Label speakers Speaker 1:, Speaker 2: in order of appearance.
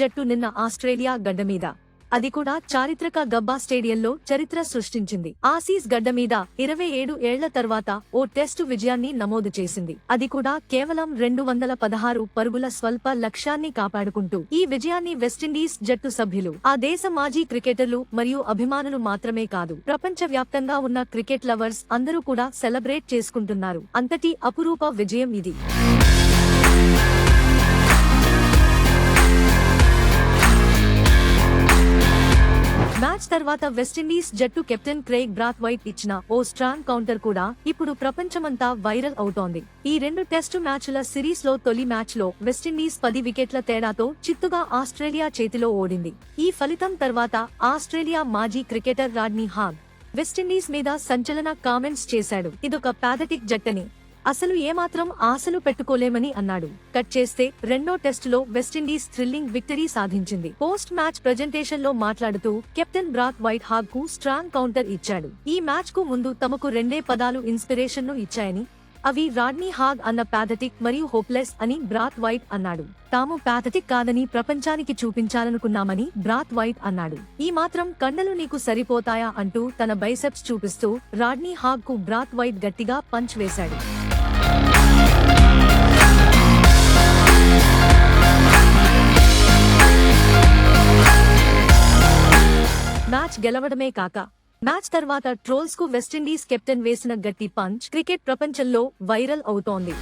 Speaker 1: జట్టు నిన్న ఆస్ట్రేలియా గడ్డ మీద. అది కూడా చారిత్రక గబ్బా స్టేడియంలో చరిత్ర సృష్టించింది. ఆసీస్ గడ్డ మీద ఇరవై ఏడు ఏళ్ళ తర్వాత ఓ టెస్టు విజయాన్ని నమోదు చేసింది. అది కూడా కేవలం రెండు వందల పదహారు పరుగుల స్వల్ప లక్ష్యాన్ని కాపాడుకుంటూ ఈ విజయాన్ని వెస్టిండీస్ జట్టు సభ్యులు ఆ దేశ మాజీ క్రికెటర్లు మరియు అభిమానులు మాత్రమే కాదు ప్రపంచ వ్యాప్తంగా ఉన్న క్రికెట్ లవర్స్ అందరూ కూడా సెలబ్రేట్ చేసుకుంటున్నారు. అంతటి అపురూప విజయం ఇది. మ్యాచ్ తర్వాత వెస్టిండీస్ జట్టు కెప్టెన్ క్రేగ్ బ్రాత్ వైట్ ఇచ్చిన ఓ స్ట్రాంగ్ కౌంటర్ కూడా ఇప్పుడు ప్రపంచమంతా వైరల్ అవుతోంది. ఈ రెండు టెస్టు మ్యాచ్ల సిరీస్లో తొలి మ్యాచ్లో వెస్టిండీస్ పది వికెట్ల తేడాతో చిత్తుగా ఆస్ట్రేలియా చేతిలో ఓడింది. ఈ ఫలితం తర్వాత ఆస్ట్రేలియా మాజీ క్రికెటర్ రాడ్నీ హాగ్ వెస్టిండీస్ మీద సంచలన కామెంట్స్ చేశాడు. ఇదొక పాథటిక్ జట్టని. అసలు ఏమాత్రం ఆశలు పెట్టుకోలేమని అన్నాడు. కట్ చేస్తే రెండో టెస్టులో వెస్టిండీస్ థ్రిల్లింగ్ విక్టరీ సాధించింది. పోస్ట్ మ్యాచ్ ప్రజెంటేషన్లో మాట్లాడుతూ కెప్టెన్ బ్రాక్ వైట్ హాగ్కు స్ట్రాంగ్ కౌంటర్ ఇచ్చాడు. ఈ మ్యాచ్కు ముందు తమకు రెండే పదాలు ఇన్స్పిరేషన్ను ఇచ్చాయని అవి రాడ్నీ హాగ్ అన్న పాథటిక్ మరియు హోప్లెస్ అని బ్రాత్ వైట్ అన్నాడు. తాము పాథటిక్ కాదని ప్రపంచానికి చూపించాలనుకున్నామని బ్రాత్ వైట్ అన్నాడు. ఈ మాత్రం కండలు నీకు సరిపోతాయా అంటూ తన బైసెప్స్ చూపిస్తూ రాడ్నీ హాగ్కు బ్రాత్ వైట్ గట్టిగా పంచ్ వేశాడు. మ్యాచ్ గెలవడమే కాక మ్యాచ్ తర్వాత ట్రోల్స్కు వెస్టిండీస్ కెప్టెన్ వేసిన గట్టి పంచ్ క్రికెట్ ప్రపంచంలో వైరల్ అవుతోంది.